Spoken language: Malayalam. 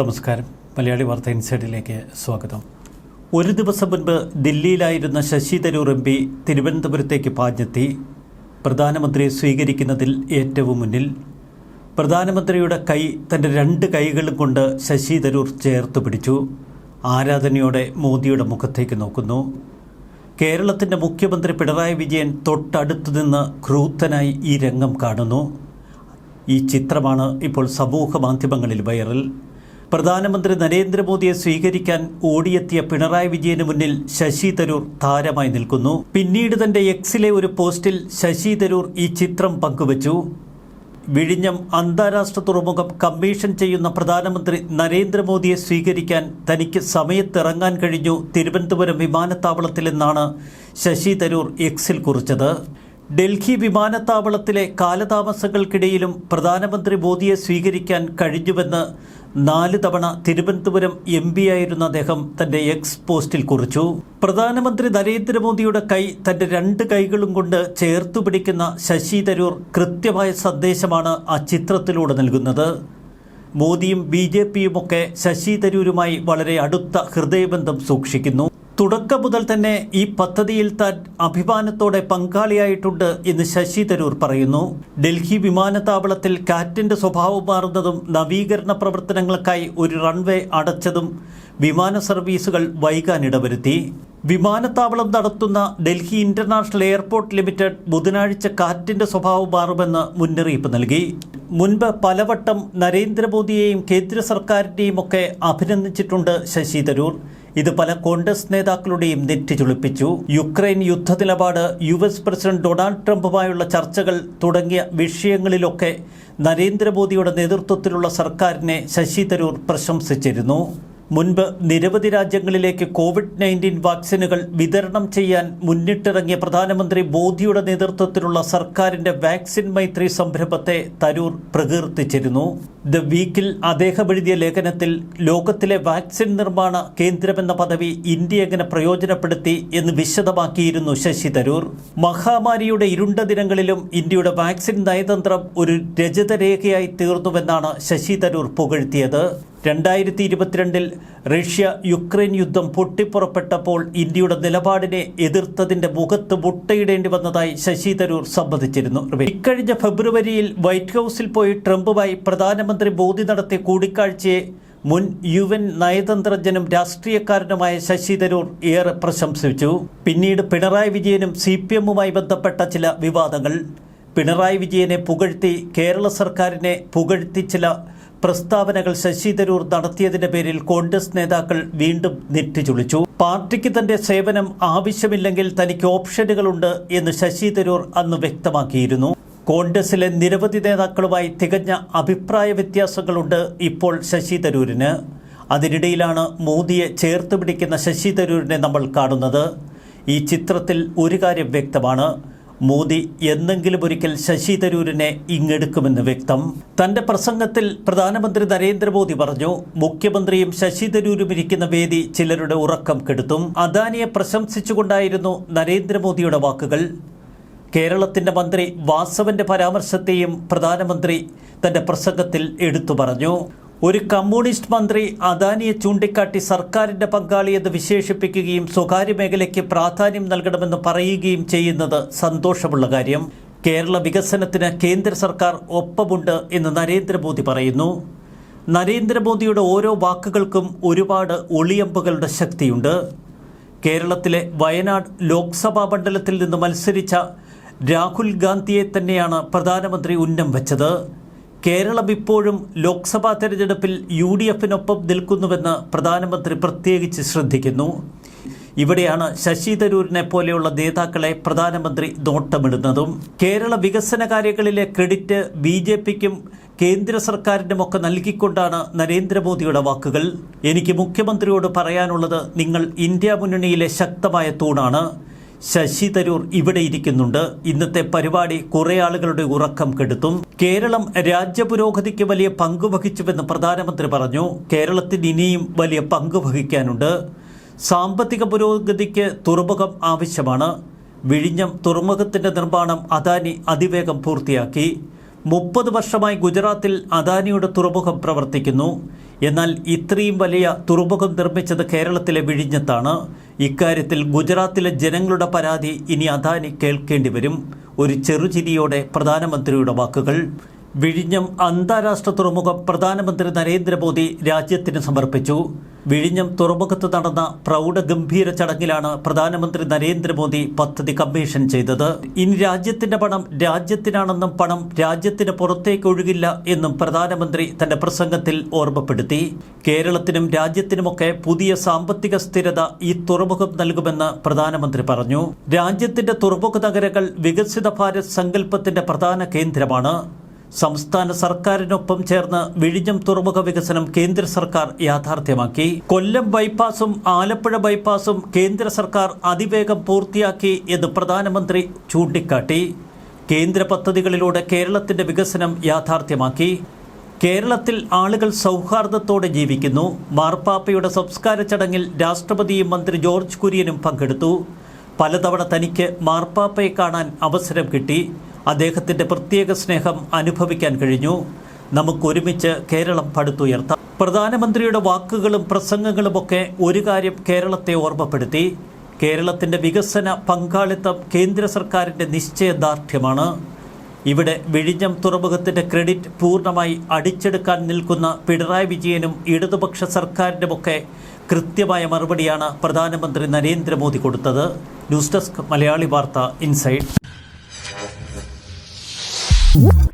നമസ്കാരം. മലയാളി വാർത്ത ഇൻസൈഡിലേക്ക് സ്വാഗതം. ഒരു ദിവസം മുൻപ് ദില്ലിയിലായിരുന്ന ശശി തരൂർ എം പി തിരുവനന്തപുരത്തേക്ക് പാഞ്ഞെത്തി. പ്രധാനമന്ത്രിയെ സ്വീകരിക്കുന്നതിൽ ഏറ്റവും മുന്നിൽ. പ്രധാനമന്ത്രിയുടെ കൈ തന്റെ രണ്ട് കൈകളും കൊണ്ട് ശശി തരൂർ ചേർത്ത് പിടിച്ചു. ആരാധനയോടെ മോദിയുടെ മുഖത്തേക്ക് നോക്കുന്നു. കേരളത്തിന്റെ മുഖ്യമന്ത്രി പിണറായി വിജയൻ തൊട്ടടുത്തു നിന്ന് ക്രൂത്തനായി ഈ രംഗം കാണുന്നു. ഈ ചിത്രമാണ് ഇപ്പോൾ സമൂഹ മാധ്യമങ്ങളിൽ വൈറൽ. പ്രധാനമന്ത്രി നരേന്ദ്രമോദിയെ സ്വീകരിക്കാൻ ഓടിയെത്തിയ പിണറായി വിജയന് മുന്നിൽ ശശി തരൂർ താരമായി നിൽക്കുന്നു. പിന്നീട് തന്റെ എക്സിലെ ഒരു പോസ്റ്റിൽ ശശി തരൂർ ഈ ചിത്രം പങ്കുവച്ചു. വിഴിഞ്ഞം അന്താരാഷ്ട്ര തുറമുഖം കമ്മീഷൻ ചെയ്യുന്ന പ്രധാനമന്ത്രി നരേന്ദ്രമോദിയെ സ്വീകരിക്കാൻ തനിക്ക് സമയത്തിറങ്ങാൻ കഴിഞ്ഞു തിരുവനന്തപുരം വിമാനത്താവളത്തിലെന്നാണ് ശശി തരൂർ എക്സിൽ കുറിച്ചത്. ഡൽഹി വിമാനത്താവളത്തിലെ കാലതാമസങ്ങൾക്കിടയിലും പ്രധാനമന്ത്രി മോദിയെ സ്വീകരിക്കാൻ കഴിഞ്ഞുവെന്ന് നാല് തവണ തിരുവനന്തപുരം എം പി ആയിരുന്ന അദ്ദേഹം തന്റെ എക്സ് പോസ്റ്റിൽ കുറിച്ചു. പ്രധാനമന്ത്രി നരേന്ദ്രമോദിയുടെ കൈ തന്റെ രണ്ട് കൈകളും കൊണ്ട് ചേർത്തു പിടിക്കുന്ന ശശി തരൂർ കൃത്യമായ സന്ദേശമാണ് ആ ചിത്രത്തിലൂടെ നൽകുന്നത്. മോദിയും ബി ജെ പിയുമൊക്കെ ശശി തരൂരുമായി വളരെ അടുത്ത ഹൃദയബന്ധം സൂക്ഷിക്കുന്നു. തുടക്കം മുതൽ തന്നെ ഈ പദ്ധതിയിൽ താൻ അഭിമാനത്തോടെ പങ്കാളിയായിട്ടുണ്ട് എന്ന് ശശി തരൂർ പറയുന്നു. ഡൽഹി വിമാനത്താവളത്തിൽ കാറ്റിന്റെ സ്വഭാവം മാറുന്നതും നവീകരണ പ്രവർത്തനങ്ങൾക്കായി ഒരു റൺവേ അടച്ചതും വിമാന സർവീസുകൾ വൈകാനിടവരുത്തി വിമാനത്താവളം നടത്തുന്ന ഡൽഹി ഇന്റർനാഷണൽ എയർപോർട്ട് ലിമിറ്റഡ് ബുധനാഴ്ച കാറ്റിന്റെ സ്വഭാവം മാറുമെന്ന് മുന്നറിയിപ്പ് നൽകി. മുൻപ് പലവട്ടം നരേന്ദ്രമോദിയെയും കേന്ദ്ര സർക്കാരിനെയും ഒക്കെ അഭിനന്ദിച്ചിട്ടുണ്ട് ശശി തരൂർ. ഇത് പല കോൺഗ്രസ് നേതാക്കളുടെയും നെറ്റി ചുളിപ്പിച്ചു. യുക്രൈൻ യുദ്ധ നിലപാട് യു എസ് പ്രസിഡന്റ് ഡൊണാൾഡ് ട്രംപുമായുള്ള ചർച്ചകൾ തുടങ്ങിയ വിഷയങ്ങളിലൊക്കെ നരേന്ദ്രമോദിയുടെ നേതൃത്വത്തിലുള്ള സർക്കാരിനെ ശശി തരൂർ പ്രശംസിച്ചിരുന്നു. മുൻപ് നിരവധി രാജ്യങ്ങളിലേക്ക് കോവിഡ് നയന്റീൻ വാക്സിനുകൾ വിതരണം ചെയ്യാൻ മുന്നിട്ടിറങ്ങിയ പ്രധാനമന്ത്രി മോദിയുടെ നേതൃത്വത്തിലുള്ള സർക്കാരിന്റെ വാക്സിൻ മൈത്രി സംരംഭത്തെ തരൂർ പ്രകീർത്തിച്ചിരുന്നു. ദ വീക്കിൽ അദ്ദേഹം എഴുതിയ ലേഖനത്തിൽ ലോകത്തിലെ വാക്സിൻ നിർമ്മാണ കേന്ദ്രമെന്ന പദവി ഇന്ത്യ എങ്ങനെ പ്രയോജനപ്പെടുത്തി എന്ന് വിശദമാക്കിയിരുന്നു ശശി തരൂർ. മഹാമാരിയുടെ ഇരുണ്ട ദിനങ്ങളിലും ഇന്ത്യയുടെ വാക്സിൻ നയതന്ത്രം ഒരു രചിതരേഖയായി തീർന്നുവെന്നാണ് ശശി തരൂർ പുകഴ്ത്തിയത്. രണ്ടായിരത്തി ഇരുപത്തിരണ്ടിൽ റഷ്യ യുക്രൈൻ യുദ്ധം പൊട്ടിപ്പുറപ്പെട്ടപ്പോൾ ഇന്ത്യയുടെ നിലപാടിനെ എതിർത്തതിന്റെ മുഖത്ത് മുട്ടയിടേണ്ടി വന്നതായി ശശി തരൂർ സമ്മതിച്ചിരുന്നു. ഇക്കഴിഞ്ഞ ഫെബ്രുവരിയിൽ വൈറ്റ് ഹൗസിൽ പോയി ട്രംപുമായി പ്രധാനമന്ത്രി മോദി നടത്തിയ കൂടിക്കാഴ്ചയെ മുൻ യു എൻ നയതന്ത്രജ്ഞനും രാഷ്ട്രീയക്കാരനുമായ ശശി തരൂർ ഏറെ പ്രശംസിച്ചു. പിന്നീട് പിണറായി വിജയനും സി പി എമ്മുമായി ബന്ധപ്പെട്ട ചില വിവാദങ്ങൾ. പിണറായി വിജയനെ പുകഴ്ത്തി കേരള സർക്കാരിനെ പുകഴ്ത്തി ചില പ്രസ്താവനകൾ ശശി തരൂർ നടത്തിയതിന്റെ പേരിൽ കോൺഗ്രസ് നേതാക്കൾ വീണ്ടും നെറ്റിച്ചുളിച്ചു പാർട്ടിക്ക് തന്റെ സേവനം ആവശ്യമില്ലെങ്കിൽ തനിക്ക് ഓപ്ഷനുകളുണ്ട് എന്ന് ശശി തരൂർ അന്ന് വ്യക്തമാക്കിയിരുന്നു. കോൺഗ്രസിലെ നിരവധി നേതാക്കളുമായി തികഞ്ഞ അഭിപ്രായ വ്യത്യാസങ്ങളുണ്ട് ഇപ്പോൾ ശശി തരൂരിന്. അതിനിടയിലാണ് മോദിയെ ചേർത്ത് പിടിക്കുന്ന ശശി തരൂരിനെ നമ്മൾ കാണുന്നത്. ഈ ചിത്രത്തിൽ ഒരു കാര്യം വ്യക്തമാണ്. മോദി എന്നെങ്കിലും ഒരിക്കൽ ശശി തരൂരിനെ ഇങ്ങെടുക്കുമെന്ന് വ്യക്തം. തന്റെ പ്രസംഗത്തിൽ പ്രധാനമന്ത്രി നരേന്ദ്രമോദി പറഞ്ഞു മുഖ്യമന്ത്രിയും ശശി തരൂരും ഇരിക്കുന്ന വേദി ചിലരുടെ ഉറക്കം കെടുത്തും. അദാനിയെ പ്രശംസിച്ചുകൊണ്ടായിരുന്നു നരേന്ദ്രമോദിയുടെ വാക്കുകൾ. കേരളത്തിന്റെ മന്ത്രി വാസവന്റെ പരാമർശത്തെയും പ്രധാനമന്ത്രി തന്റെ പ്രസംഗത്തിൽ എടുത്തു പറഞ്ഞു. ഒരു കമ്മ്യൂണിസ്റ്റ് മന്ത്രി അദാനിയെ ചൂണ്ടിക്കാട്ടി സർക്കാരിന്റെ പങ്കാളിയെന്ന് വിശേഷിപ്പിക്കുകയും സ്വകാര്യ മേഖലയ്ക്ക് പ്രാധാന്യം നൽകണമെന്ന് പറയുകയും ചെയ്യുന്നത് സന്തോഷമുള്ള കാര്യം. കേരള വികസനത്തിന് കേന്ദ്ര സർക്കാർ ഒപ്പമുണ്ട് എന്ന് നരേന്ദ്രമോദി പറയുന്നു. നരേന്ദ്രമോദിയുടെ ഓരോ വാക്കുകൾക്കും ഒരുപാട് ഒളിയമ്പുകളുടെ ശക്തിയുണ്ട്. കേരളത്തിലെ വയനാട് ലോക്സഭാ മണ്ഡലത്തിൽ നിന്ന് മത്സരിച്ച രാഹുൽ ഗാന്ധിയെ തന്നെയാണ് പ്രധാനമന്ത്രി ഉന്നം വെച്ചത്. കേരളം ഇപ്പോഴും ലോക്സഭാ തെരഞ്ഞെടുപ്പിൽ യു ഡി എഫിനൊപ്പം നിൽക്കുന്നുവെന്ന് പ്രധാനമന്ത്രി പ്രത്യേകിച്ച് ശ്രദ്ധിക്കുന്നു. ഇവിടെയാണ് ശശി തരൂരിനെ പോലെയുള്ള നേതാക്കളെ പ്രധാനമന്ത്രി നോട്ടമിടുന്നതും. കേരള വികസന കാര്യങ്ങളിലെ ക്രെഡിറ്റ് ബി ജെ പിക്കും കേന്ദ്ര സർക്കാരിനുമൊക്കെ നൽകിക്കൊണ്ടാണ് നരേന്ദ്രമോദിയുടെ വാക്കുകൾ. എനിക്ക് മുഖ്യമന്ത്രിയോട് പറയാനുള്ളത് നിങ്ങൾ ഇന്ത്യ മുന്നണിയിലെ ശക്തമായ തൂണാണ്. ശശി തരൂർ ഇവിടെ ഇരിക്കുന്നുണ്ട്. ഇന്നത്തെ പരിപാടി കുറെ ആളുകളുടെ ഉറക്കം കെടുത്തും. കേരളം രാജ്യപുരോഗതിക്ക് വലിയ പങ്ക് വഹിച്ചുവെന്ന് പ്രധാനമന്ത്രി പറഞ്ഞു. കേരളത്തിന് ഇനിയും വലിയ പങ്ക് വഹിക്കാനുണ്ട്. സാമ്പത്തിക പുരോഗതിക്ക് തുറമുഖം ആവശ്യമാണ്. വിഴിഞ്ഞം തുറമുഖത്തിന്റെ നിർമ്മാണം അദാനി അതിവേഗം പൂർത്തിയാക്കി. മുപ്പത് വർഷമായി ഗുജറാത്തിൽ അദാനിയുടെ തുറമുഖം പ്രവർത്തിക്കുന്നു. എന്നാൽ ഇത്രയും വലിയ തുറമുഖം നിർമ്മിച്ചത് കേരളത്തിലെ വിഴിഞ്ഞത്താണ്. ഇക്കാര്യത്തിൽ ഗുജറാത്തിലെ ജനങ്ങളുടെ പരാതി ഇനി അദാനി കേൾക്കേണ്ടി വരും ഒരു ചെറുചിരിയോടെ പ്രധാനമന്ത്രിയുടെ വാക്കുകൾ. വിഴിഞ്ഞം അന്താരാഷ്ട്ര തുറമുഖം പ്രധാനമന്ത്രി നരേന്ദ്രമോദി രാജ്യത്തിന് സമർപ്പിച്ചു. വിഴിഞ്ഞം തുറമുഖത്ത് നടന്ന പ്രൗഢഗംഭീര ചടങ്ങിലാണ് പ്രധാനമന്ത്രി നരേന്ദ്രമോദി പദ്ധതി കമ്മീഷൻ ചെയ്തത്. ഇനി രാജ്യത്തിന്റെ പണം രാജ്യത്തിനാണെന്നും പണം രാജ്യത്തിന് പുറത്തേക്ക് ഒഴുകില്ല എന്നും പ്രധാനമന്ത്രി തന്റെ പ്രസംഗത്തിൽ ഓർമ്മപ്പെടുത്തി. കേരളത്തിനും രാജ്യത്തിനുമൊക്കെ പുതിയ സാമ്പത്തിക സ്ഥിരത ഈ തുറമുഖം നൽകുമെന്ന് പ്രധാനമന്ത്രി പറഞ്ഞു. രാജ്യത്തിന്റെ തുറമുഖ നഗരങ്ങൾ വികസിത ഭാരത് സങ്കല്പത്തിന്റെ പ്രധാന കേന്ദ്രമാണ്. സംസ്ഥാന സർക്കാരിനൊപ്പം ചേർന്ന് വിഴിഞ്ഞം തുറമുഖ വികസനം കേന്ദ്ര സർക്കാർ യാഥാർത്ഥ്യമാക്കി. കൊല്ലം ബൈപ്പാസും ആലപ്പുഴ ബൈപ്പാസും കേന്ദ്ര സർക്കാർ അതിവേഗം പൂർത്തിയാക്കി എന്ന് പ്രധാനമന്ത്രി ചൂണ്ടിക്കാട്ടി. കേന്ദ്ര പദ്ധതികളിലൂടെ കേരളത്തിന്റെ വികസനം യാഥാർത്ഥ്യമാക്കി. കേരളത്തിൽ ആളുകൾ സൗഹാർദ്ദത്തോടെ ജീവിക്കുന്നു. മാർപ്പാപ്പയുടെ സംസ്കാര ചടങ്ങിൽ രാഷ്ട്രപതിയും മന്ത്രി ജോർജ് കുര്യനും പങ്കെടുത്തു. പലതവണ തനിക്ക് മാർപ്പാപ്പയെ കാണാൻ അവസരം കിട്ടി. അദ്ദേഹത്തിന്റെ പ്രത്യേക സ്നേഹം അനുഭവിക്കാൻ കഴിഞ്ഞു. നമുക്കൊരുമിച്ച് കേരളം പടുത്തുയർത്താം. പ്രധാനമന്ത്രിയുടെ വാക്കുകളും പ്രസംഗങ്ങളുമൊക്കെ ഒരു കാര്യം കേരളത്തെ ഓർമ്മപ്പെടുത്തി. കേരളത്തിന്റെ വികസന പങ്കാളിത്തം കേന്ദ്ര സർക്കാരിന്റെ നിശ്ചയദാർഢ്യമാണ്. ഇവിടെ വിഴിഞ്ഞം തുറമുഖത്തിന്റെ ക്രെഡിറ്റ് പൂർണമായി അടിച്ചെടുക്കാൻ നിൽക്കുന്ന പിണറായി വിജയനും ഇടതുപക്ഷ സർക്കാരിനുമൊക്കെ കൃത്യമായ മറുപടിയാണ് പ്രധാനമന്ത്രി നരേന്ദ്രമോദി കൊടുത്തത്. ന്യൂസ് ഡെസ്ക് മലയാളി വാർത്ത ഇൻസൈഡ്. Whoop!